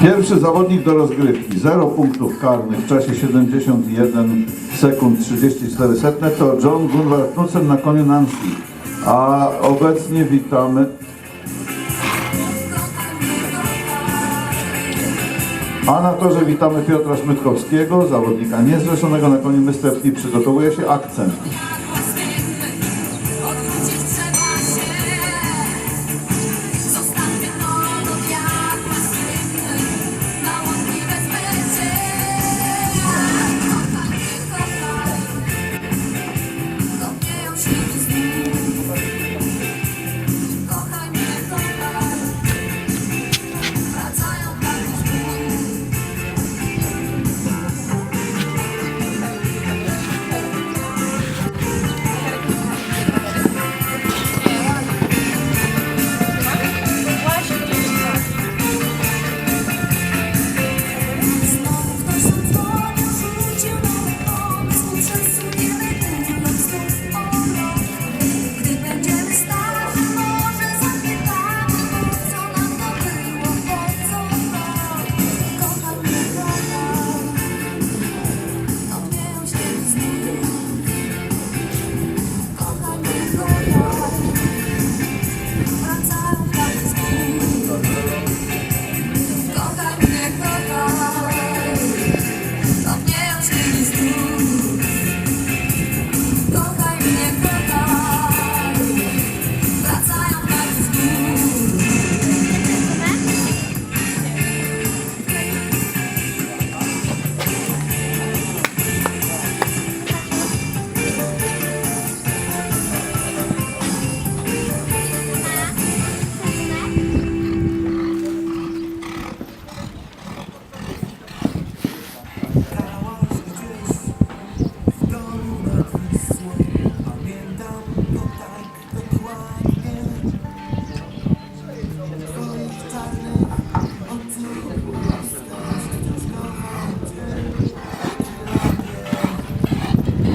Pierwszy zawodnik do rozgrywki, 0 punktów karnych w czasie 71 sekund 34 setne to John Gunvar Knudsen na koniu Nancy. A obecnie witamy A na torze witamy Piotra Szmytkowskiego, zawodnika niezrzeszonego na koniu. T. Przygotowuje się akcent.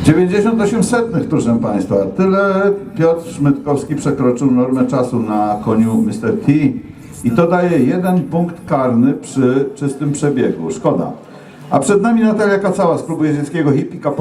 98 setnych, proszę Państwa. Tyle Piotr Szmytkowski przekroczył normę czasu na koniu Mr. T. I to daje jeden punkt karny przy czystym przebiegu. Szkoda. A przed nami Natalia Kacała z klubu jeździeckiego Hipika